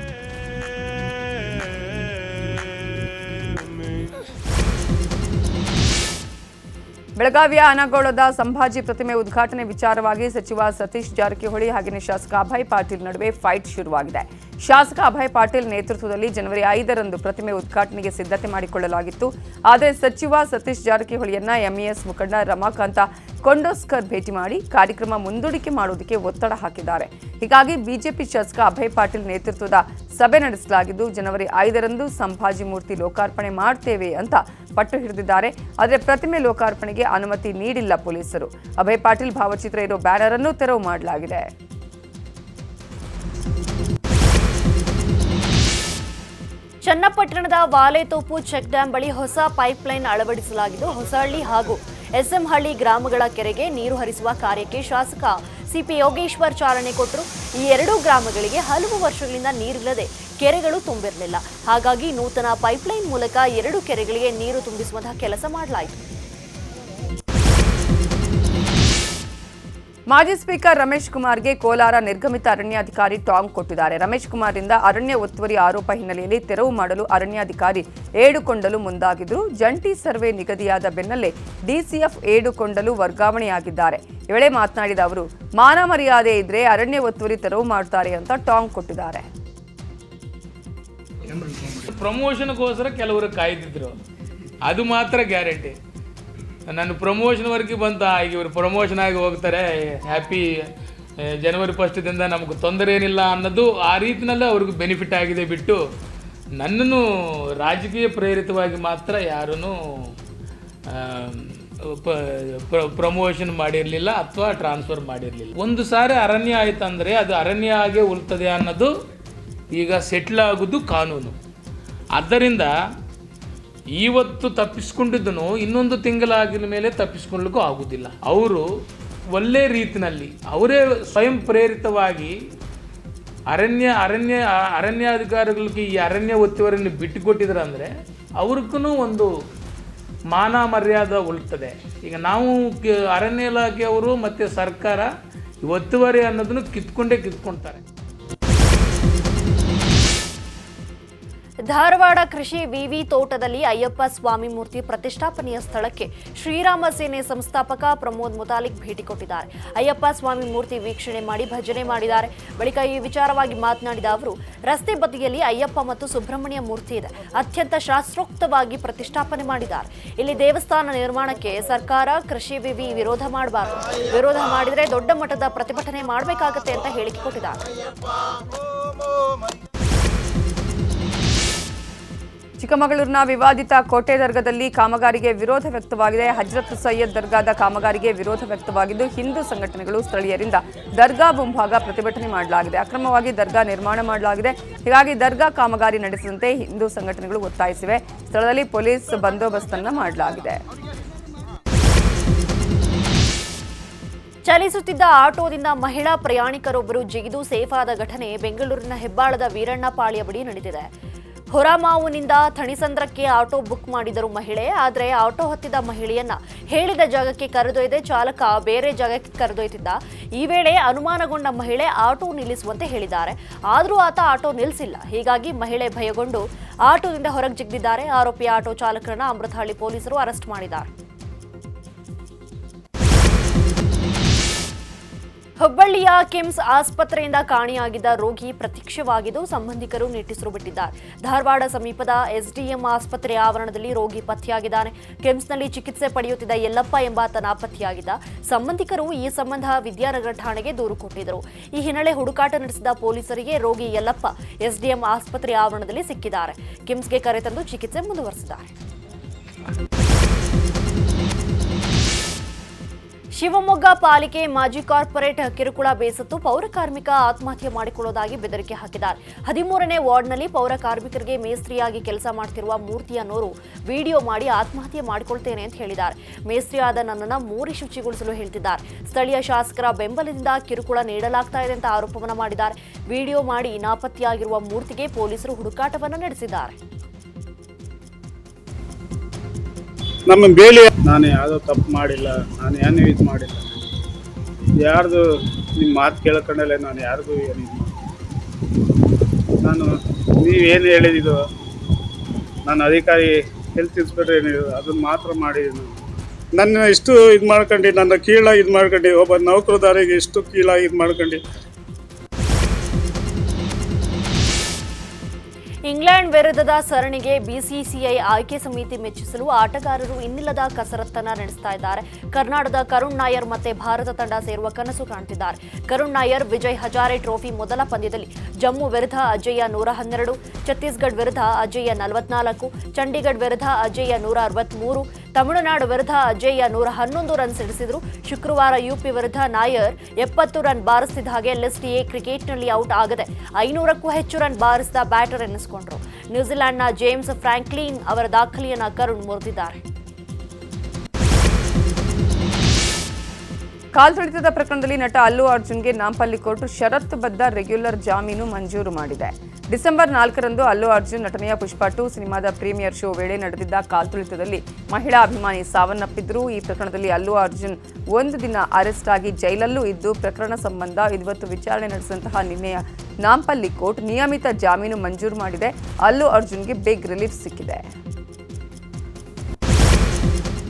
ಬೆಳಗಾವಿಯ ಅನಗೋಳದ ಸಂಭಾಜಿ ಪ್ರತಿಮೆ ಉದ್ಘಾಟನೆ ವಿಚಾರವಾಗಿ ಸಚಿವ ಸತೀಶ್ ಜಾರಕಿಹೊಳಿ ಹಾಗೆಯೇ ಶಾಸಕ ಅಭಯ್ ಪಾಟೀಲ್ ನಡುವೆ ಫೈಟ್ ಶುರುವಾಗಿದೆ. ಶಾಸಕ ಅಭಯ್ ಪಾಟೀಲ್ ನೇತೃತ್ವದಲ್ಲಿ ಜನವರಿ ಐದರಂದು ಪ್ರತಿಮೆ ಉದ್ಘಾಟನೆಗೆ ಸಿದ್ಧತೆ ಮಾಡಿಕೊಳ್ಳಲಾಗಿತ್ತು. ಆದರೆ ಸಚಿವ ಸತೀಶ್ ಜಾರಕಿಹೊಳಿಯನ್ನ ಎಂಇಎಸ್ ಮುಖಂಡ ರಮಾಕಾಂತ ಕೊಂಡೋಸ್ಕರ್ ಭೇಟಿ ಮಾಡಿ ಕಾರ್ಯಕ್ರಮ ಮುಂದೂಡಿಕೆ ಮಾಡುವುದಕ್ಕೆ ಒತ್ತಡ ಹಾಕಿದ್ದಾರೆ. ಹೀಗಾಗಿ ಬಿಜೆಪಿ ಶಾಸಕ ಅಭಯ್ ಪಾಟೀಲ್ ನೇತೃತ್ವದ ಸಭೆ ನಡೆಸಲಾಗಿದ್ದು, ಜನವರಿ ಐದರಂದು ಸಂಭಾಜಿ ಮೂರ್ತಿ ಲೋಕಾರ್ಪಣೆ ಮಾಡ್ತೇವೆ ಅಂತ ಪಟ್ಟು ಹಿಡಿದಿದ್ದಾರೆ. ಆದರೆ ಪ್ರತಿಮೆ ಲೋಕಾರ್ಪಣೆಗೆ ಅನುಮತಿ ನೀಡಿಲ್ಲ ಪೊಲೀಸರು. ಅಭಯ್ ಪಾಟೀಲ್ ಭಾವಚಿತ್ರ ಇರೋ ಬ್ಯಾನರ್ ಅನ್ನು ತೆರವು ಮಾಡಲಾಗಿದೆ. ಚನ್ನಪಟ್ಟಣದ ವಾಲೆತೋಪು ಚೆಕ್ ಡ್ಯಾಂ ಬಳಿ ಹೊಸ ಪೈಪ್ಲೈನ್ ಅಳವಡಿಸಲಾಗಿದ್ದು, ಹೊಸಹಳ್ಳಿ ಹಾಗೂ ಎಸ್ಎಂಹಳ್ಳಿ ಗ್ರಾಮಗಳ ಕೆರೆಗೆ ನೀರು ಹರಿಸುವ ಕಾರ್ಯಕ್ಕೆ ಶಾಸಕ ಸಿಪಿ ಯೋಗೇಶ್ವರ್ ಚಾಲನೆ ಕೊಟ್ಟರು. ಈ ಎರಡೂ ಗ್ರಾಮಗಳಿಗೆ ಹಲವು ವರ್ಷಗಳಿಂದ ನೀರಿಲ್ಲದೆ ಕೆರೆಗಳು ತುಂಬಿರಲಿಲ್ಲ. ಹಾಗಾಗಿ ನೂತನ ಪೈಪ್ಲೈನ್ ಮೂಲಕ ಎರಡು ಕೆರೆಗಳಿಗೆ ನೀರು ತುಂಬಿಸುವಂತಹ ಕೆಲಸ ಮಾಡಲಾಯಿತು. ಮಾಜಿ ಸ್ಪೀಕರ್ ರಮೇಶ್ ಕುಮಾರ್ಗೆ ಕೋಲಾರ ನಿರ್ಗಮಿತ ಅರಣ್ಯಾಧಿಕಾರಿ ಟಾಂಗ್ ಕೊಟ್ಟಿದ್ದಾರೆ. ರಮೇಶ್ ಕುಮಾರ್ರಿಂದ ಅರಣ್ಯ ಒತ್ತುವರಿ ಆರೋಪ ಹಿನ್ನೆಲೆಯಲ್ಲಿ ತೆರವು ಮಾಡಲು ಅರಣ್ಯಾಧಿಕಾರಿ ಏಡುಕೊಂಡಲು ಮುಂದಾಗಿದ್ದರು ಜಂಟಿ ಸರ್ವೆ ನಿಗದಿಯಾದ ಬೆನ್ನಲ್ಲೇ ಡಿಸಿಎಫ್ ಏಡುಕೊಂಡಲು ವರ್ಗಾವಣೆಯಾಗಿದ್ದಾರೆ. ಈ ವೇಳೆ ಮಾತನಾಡಿದ ಅವರು, ಮಾನ ಮರ್ಯಾದೆ ಇದ್ರೆ ಅರಣ್ಯ ಒತ್ತುವರಿ ತೆರವು ಮಾಡ್ತಾರೆ ಅಂತ ಟಾಂಗ್ ಕೊಟ್ಟಿದ್ದಾರೆ. ಪ್ರಮೋಷನ್ಗೋಸ್ಕರ ಕೆಲವರು ಕಾಯ್ದಿದ್ರು. ಅದು ಮಾತ್ರ ಗ್ಯಾರಂಟಿ. ನನ್ನ ಪ್ರಮೋಷನ್ವರೆಗೆ ಬಂತ. ಈಗ ಇವರು ಪ್ರಮೋಷನ್ ಆಗಿ ಹೋಗ್ತಾರೆ. ಹ್ಯಾಪಿ ಜನವರಿ ಫಸ್ಟ್ದಿಂದ ನಮಗೆ ತೊಂದರೆ ಏನಿಲ್ಲ ಅನ್ನೋದು ಆ ರೀತಿನಲ್ಲೇ ಅವ್ರಿಗೆ ಬೆನಿಫಿಟ್ ಆಗಿದೆ ಬಿಟ್ಟು, ನನ್ನನ್ನು ರಾಜಕೀಯ ಪ್ರೇರಿತವಾಗಿ ಮಾತ್ರ ಯಾರೂ ಪ್ರಮೋಷನ್ ಮಾಡಿರಲಿಲ್ಲ ಅಥವಾ ಟ್ರಾನ್ಸ್ಫರ್ ಮಾಡಿರಲಿಲ್ಲ. ಒಂದು ಸಾರಿ ಅರಣ್ಯ ಆಯ್ತಂದರೆ ಅದು ಅರಣ್ಯ ಆಗೇ ಉಳ್ತದೆ ಅನ್ನೋದು ಈಗ ಸೆಟ್ಲ್ ಆಗೋದು ಕಾನೂನು. ಆದ್ದರಿಂದ ಇವತ್ತು ತಪ್ಪಿಸ್ಕೊಂಡಿದ್ದನು, ಇನ್ನೊಂದು ತಿಂಗಳಾಗಿದ ಮೇಲೆ ತಪ್ಪಿಸ್ಕೊಳ್ಳಿಕ್ಕೂ ಆಗುವುದಿಲ್ಲ ಅವರು ಒಳ್ಳೆ ರೀತಿನಲ್ಲಿ, ಅವರೇ ಸ್ವಯಂ ಪ್ರೇರಿತವಾಗಿ ಅರಣ್ಯ ಅರಣ್ಯ, ಅರಣ್ಯಾಧಿಕಾರಿಗಳಿಗೆ ಈ ಅರಣ್ಯ ಒತ್ತುವರಿಯನ್ನು ಬಿಟ್ಟುಕೊಟ್ಟಿದ್ರು ಅಂದರೆ ಅವ್ರಿಗೂ ಒಂದು ಮಾನ ಮರ್ಯಾದೆ ಉಳ್ತದೆ. ಈಗ ನಾವು ಅರಣ್ಯ ಇಲಾಖೆಯವರು ಮತ್ತು ಸರ್ಕಾರ ಒತ್ತುವರಿ ಅನ್ನೋದನ್ನು ಕಿತ್ಕೊಂಡೇ ಕಿತ್ಕೊಳ್ತಾರೆ. ಧಾರವಾಡ ಕೃಷಿ ವಿವಿ ತೋಟದಲ್ಲಿ ಅಯ್ಯಪ್ಪ ಸ್ವಾಮಿ ಮೂರ್ತಿ ಪ್ರತಿಷ್ಠಾಪನೆಯ ಸ್ಥಳಕ್ಕೆ ಶ್ರೀರಾಮ ಸೇನೆ ಸಂಸ್ಥಾಪಕ ಪ್ರಮೋದ್ ಮುತಾಲಿಕ್ ಭೇಟಿ ಕೊಟ್ಟಿದ್ದಾರೆ. ಅಯ್ಯಪ್ಪ ಸ್ವಾಮಿ ಮೂರ್ತಿ ವೀಕ್ಷಣೆ ಮಾಡಿ ಭಜನೆ ಮಾಡಿದ್ದಾರೆ. ಬಳಿಕ ಈ ವಿಚಾರವಾಗಿ ಮಾತನಾಡಿದ ಅವರು, ರಸ್ತೆ ಬದಿಯಲ್ಲಿ ಅಯ್ಯಪ್ಪ ಮತ್ತು ಸುಬ್ರಹ್ಮಣ್ಯ ಮೂರ್ತಿ ಇದೆ. ಅತ್ಯಂತ ಶಾಸ್ತ್ರೋಕ್ತವಾಗಿ ಪ್ರತಿಷ್ಠಾಪನೆ ಮಾಡಿದ್ದಾರೆ. ಇಲ್ಲಿ ದೇವಸ್ಥಾನ ನಿರ್ಮಾಣಕ್ಕೆ ಸರ್ಕಾರ ಕೃಷಿ ವಿವಿ ವಿರೋಧ ಮಾಡಬಾರದು. ವಿರೋಧ ಮಾಡಿದರೆ ದೊಡ್ಡ ಮಟ್ಟದ ಪ್ರತಿಭಟನೆ ಮಾಡಬೇಕಾಗುತ್ತೆ ಅಂತ ಹೇಳಿಕೆ ಕೊಟ್ಟಿದ್ದಾರೆ. ಚಿಕ್ಕಮಗಳೂರಿನ ವಿವಾದಿತ ಕೋಟೆ ದರ್ಗಾದಲ್ಲಿ ಕಾಮಗಾರಿಗೆ ವಿರೋಧ ವ್ಯಕ್ತವಾಗಿದೆ. ಹಜ್ರತ್ ಸೈಯದ್ ದರ್ಗಾದ ಕಾಮಗಾರಿಗೆ ವಿರೋಧ ವ್ಯಕ್ತವಾಗಿದ್ದು, ಹಿಂದೂ ಸಂಘಟನೆಗಳು ಸ್ಥಳೀಯರಿಂದ ದರ್ಗಾ ಮುಂಭಾಗ ಪ್ರತಿಭಟನೆ ಮಾಡಲಾಗಿದೆ. ಅಕ್ರಮವಾಗಿ ದರ್ಗಾ ನಿರ್ಮಾಣ ಮಾಡಲಾಗಿದೆ. ಹೀಗಾಗಿ ದರ್ಗಾ ಕಾಮಗಾರಿ ನಡೆಸದಂತೆ ಹಿಂದೂ ಸಂಘಟನೆಗಳು ಒತ್ತಾಯಿಸಿವೆ. ಸ್ಥಳದಲ್ಲಿ ಪೊಲೀಸ್ ಬಂದೋಬಸ್ತನ್ನ ಮಾಡಲಾಗಿದೆ. ಚಲಿಸುತ್ತಿದ್ದ ಆಟೋದಿಂದ ಮಹಿಳಾ ಪ್ರಯಾಣಿಕರೊಬ್ಬರು ಜಿಗಿದು ಸೇಫಾದ ಘಟನೆ ಬೆಂಗಳೂರಿನ ಹೆಬ್ಬಾಳದ ವೀರಣ್ಣಪಾಳ್ಯ ಬಳಿ ನಡೆದಿದೆ. ಹೊರಮಾವುನಿಂದ ಥಣಿಸಂದ್ರಕ್ಕೆ ಆಟೋ ಬುಕ್ ಮಾಡಿದರು ಮಹಿಳೆ, ಆದರೆ ಆಟೋ ಹತ್ತಿದ ಮಹಿಳೆಯನ್ನ ಹೇಳಿದ ಜಾಗಕ್ಕೆ ಕರೆದೊಯ್ದೆ, ಚಾಲಕ ಬೇರೆ ಜಾಗಕ್ಕೆ ಕರೆದೊಯ್ತಿದ್ದ ಈ ವೇಳೆ ಅನುಮಾನಗೊಂಡ ಮಹಿಳೆ ಆಟೋ ನಿಲ್ಲಿಸುವಂತೆ ಹೇಳಿದ್ದಾರೆ. ಆದರೂ ಆತ ಆಟೋ ನಿಲ್ಲಿಸಿಲ್ಲ. ಹೀಗಾಗಿ ಮಹಿಳೆ ಭಯಗೊಂಡು ಆಟೋದಿಂದ ಹೊರಗೆ ಜಿಗ್ದಿದ್ದಾರೆ. ಆರೋಪಿ ಆಟೋ ಚಾಲಕರನ್ನ ಅಮೃತಹಳ್ಳಿ ಪೊಲೀಸರು ಅರೆಸ್ಟ್ ಮಾಡಿದ್ದಾರೆ. ಹುಬ್ಬಳ್ಳಿಯ ಕಿಮ್ಸ್ ಆಸ್ಪತ್ರೆಯಿಂದ ಕಾಣೆಯಾಗಿದ್ದ ರೋಗಿ ಪ್ರತ್ಯಕ್ಷವಾಗಿದ್ದು ಸಂಬಂಧಿಕರು ನಿಟ್ಟುಸಿರು ಬಿಟ್ಟಿದ್ದಾರೆ ಧಾರವಾಡ ಸಮೀಪದ ಎಸ್ಡಿಎಂ ಆಸ್ಪತ್ರೆ ಆವರಣದಲ್ಲಿ ರೋಗಿ ಪತ್ತೆಯಾಗಿದ್ದಾನೆ. ಕಿಮ್ಸ್ನಲ್ಲಿ ಚಿಕಿತ್ಸೆ ಪಡೆಯುತ್ತಿದ್ದ ಯಲ್ಲಪ್ಪ ಎಂಬಾತ ನಾಪತ್ತೆಯಾಗಿದ್ದ ಸಂಬಂಧಿಕರು ಈ ಸಂಬಂಧ ವಿದ್ಯಾನಗರ ಠಾಣೆಗೆ ದೂರು ಕೊಟ್ಟಿದ್ದರು. ಈ ಹಿನ್ನೆಲೆ ಹುಡುಕಾಟ ನಡೆಸಿದ ಪೊಲೀಸರಿಗೆ ರೋಗಿ ಯಲ್ಲಪ್ಪ ಎಸ್ಡಿಎಂ ಆಸ್ಪತ್ರೆ ಆವರಣದಲ್ಲಿ ಸಿಕ್ಕಿದ್ದಾರೆ. ಕಿಮ್ಸ್ಗೆ ಕರೆತಂದು ಚಿಕಿತ್ಸೆ ಮುಂದುವರೆಸಿದ್ದಾರೆ. ಶಿವಮೊಗ್ಗ ಪಾಲಿಕೆ ಮಾಜಿ ಕಾರ್ಪೊರೇಟ್ ಕಿರುಕುಳ ಬೇಸತ್ತು ಪೌರ ಕಾರ್ಮಿಕ ಆತ್ಮಹತ್ಯೆ ಮಾಡಿಕೊಳ್ಳುವುದಾಗಿ ಬೆದರಿಕೆ ಹಾಕಿದ್ದಾರೆ. ಹದಿಮೂರನೇ ವಾರ್ಡ್ನಲ್ಲಿ ಪೌರ ಕಾರ್ಮಿಕರಿಗೆ ಮೇಸ್ತ್ರಿಯಾಗಿ ಕೆಲಸ ಮಾಡ್ತಿರುವ ಮೂರ್ತಿ ಅನ್ನೋರು ವಿಡಿಯೋ ಮಾಡಿ ಆತ್ಮಹತ್ಯೆ ಮಾಡಿಕೊಳ್ತೇನೆ ಅಂತ ಹೇಳಿದ್ದಾರೆ. ಮೇಸ್ತ್ರಿಯಾದ ನನ್ನನ್ನು ಮೂರಿ ಶುಚಿಗೊಳಿಸಲು ಹೇಳ್ತಿದ್ದಾರೆ. ಸ್ಥಳೀಯ ಶಾಸಕರ ಬೆಂಬಲದಿಂದ ಕಿರುಕುಳ ನೀಡಲಾಗ್ತಾ ಇದೆ ಅಂತ ಆರೋಪವನ್ನು ಮಾಡಿದ್ದಾರೆ. ವಿಡಿಯೋ ಮಾಡಿ ನಾಪತ್ತೆಯಾಗಿರುವ ಮೂರ್ತಿಗೆ ಪೊಲೀಸರು ಹುಡುಕಾಟವನ್ನು ನಡೆಸಿದ್ದಾರೆ. ನಮ್ಮ ಬೇಲಿ ನಾನು ಯಾವುದೋ ತಪ್ಪು ಮಾಡಿಲ್ಲ, ನಾನು ಏನು ಇದು ಮಾಡಿಲ್ಲ. ಯಾರ್ದು ನಿಮ್ಮ ಮಾತು ಕೇಳ್ಕೊಂಡಲ್ಲೇ ನಾನು ಯಾರಿಗೂ ಏನು ಇದು ನಾನು ನೀವೇನು ಹೇಳಿದ್ದು ನಾನು ಅಧಿಕಾರಿ ಹೆಲ್ತ್ ಇನ್ಸ್ಪೆಕ್ಟರ್ ಏನಿದೆ ಅದನ್ನು ಮಾತ್ರ ಮಾಡಿದ್ದೀನಿ ನನ್ನ ಇಷ್ಟು ಇದು ಮಾಡ್ಕೊಂಡು, ನನ್ನ ಕೀಳಾಗಿ ಇದು ಮಾಡ್ಕೊಂಡು, ಒಬ್ಬ ನೌಕರದಾರಿಗೆ ಇಷ್ಟು ಕೀಳಾಗಿ ಇದು ಮಾಡ್ಕೊಂಡು ಇಂಗ್ಲೆಂಡ್ ವಿರುದ್ಧದ ಸರಣಿಗೆ ಬಿಸಿಸಿಐ ಆಯ್ಕೆ ಸಮಿತಿ ಮೆಚ್ಚಿಸಲು ಆಟಗಾರರು ಇನ್ನಿಲ್ಲದ ಕಸರತ್ತನ್ನ ನಡೆಸ್ತಾ ಇದ್ದಾರೆ. ಕರ್ನಾಟಕದ ಕರುಣ್ ನಾಯರ್ ಮತ್ತೆ ಭಾರತ ತಂಡ ಸೇರುವ ಕನಸು ಕಾಣ್ತಿದ್ದಾರೆ. ಕರುಣ್ ನಾಯರ್, ವಿಜಯ್ ಹಜಾರೆ ಟ್ರೋಫಿ ಮೊದಲ ಪಂದ್ಯದಲ್ಲಿ ಜಮ್ಮು ವಿರುದ್ಧ ಅಜಯ್ಯ ನೂರ ಹನ್ನೆರಡು, ಛತ್ತೀಸ್ಗಢ ವಿರುದ್ಧ ಅಜಯ್ಯ ನಲವತ್ನಾಲ್ಕು, ಚಂಡೀಗಢ ವಿರುದ್ಧ ಅಜಯ್ಯ ನೂರ ಅರವತ್ಮೂರು ತಮಿಳುನಾಡು ವಿರುದ್ಧ ಅಜಯ್ಯ ನೂರ ಹನ್ನೊಂದು ರನ್ ಸಿಡಿಸಿದ್ರು. ಶುಕ್ರವಾರ ಯುಪಿ ವಿರುದ್ಧ ನಾಯರ್ ಎಪ್ಪತ್ತು ರನ್ ಬಾರಿಸಿದ ಹಾಗೆ ಲಿಸ್ಟ್ ಎ ಕ್ರಿಕೆಟ್ನಲ್ಲಿ ಔಟ್ ಆಗದೆ ಐನೂರಕ್ಕೂ ಹೆಚ್ಚು ರನ್ ಬಾರಿಸಿದ ಬ್ಯಾಟರ್ ಎನ್ನಿಸಿಕೊಂಡ್ರು ನ್ಯೂಜಿಲೆಂಡ್ನ ಜೇಮ್ಸ್ ಫ್ರಾಂಕ್ಲಿನ್ ಅವರ ದಾಖಲೆಯನ್ನು ಕರುಣ್ ಮುರಿದಿದ್ದಾರೆ. ಕಾಲ್ತುಳಿತದ ಪ್ರಕರಣದಲ್ಲಿ ನಟ ಅಲ್ಲು ಅರ್ಜುನ್ಗೆ ನಾಂಪಲ್ಲಿ ಕೋರ್ಟ್ ಷರತ್ತುಬದ್ಧ ರೆಗ್ಯುಲರ್ ಜಾಮೀನು ಮಂಜೂರು ಮಾಡಿದೆ. ಡಿಸೆಂಬರ್ ನಾಲ್ಕರಂದು ಅಲ್ಲು ಅರ್ಜುನ್ ನಟನೆಯ ಪುಷ್ಪ ಟು ಸಿನಿಮಾದ ಪ್ರೀಮಿಯರ್ ಶೋ ವೇಳೆ ನಡೆದಿದ್ದ ಕಾಲ್ತುಳಿತದಲ್ಲಿ ಮಹಿಳಾ ಅಭಿಮಾನಿ ಸಾವನ್ನಪ್ಪಿದ್ರು. ಈ ಪ್ರಕರಣದಲ್ಲಿ ಅಲ್ಲು ಅರ್ಜುನ್ ಒಂದು ದಿನ ಅರೆಸ್ಟ್ ಆಗಿ ಜೈಲಲ್ಲೂ ಇದ್ದು, ಪ್ರಕರಣ ಸಂಬಂಧ ಇವತ್ತು ವಿಚಾರಣೆ ನಡೆಸಿದಂತಹ ನಿನ್ನೆಯ ನಾಂಪಲ್ಲಿ ಕೋರ್ಟ್ ನಿಯಮಿತ ಜಾಮೀನು ಮಂಜೂರು ಮಾಡಿದೆ. ಅಲ್ಲು ಅರ್ಜುನ್ಗೆ ಬಿಗ್ ರಿಲೀಫ್ ಸಿಕ್ಕಿದೆ.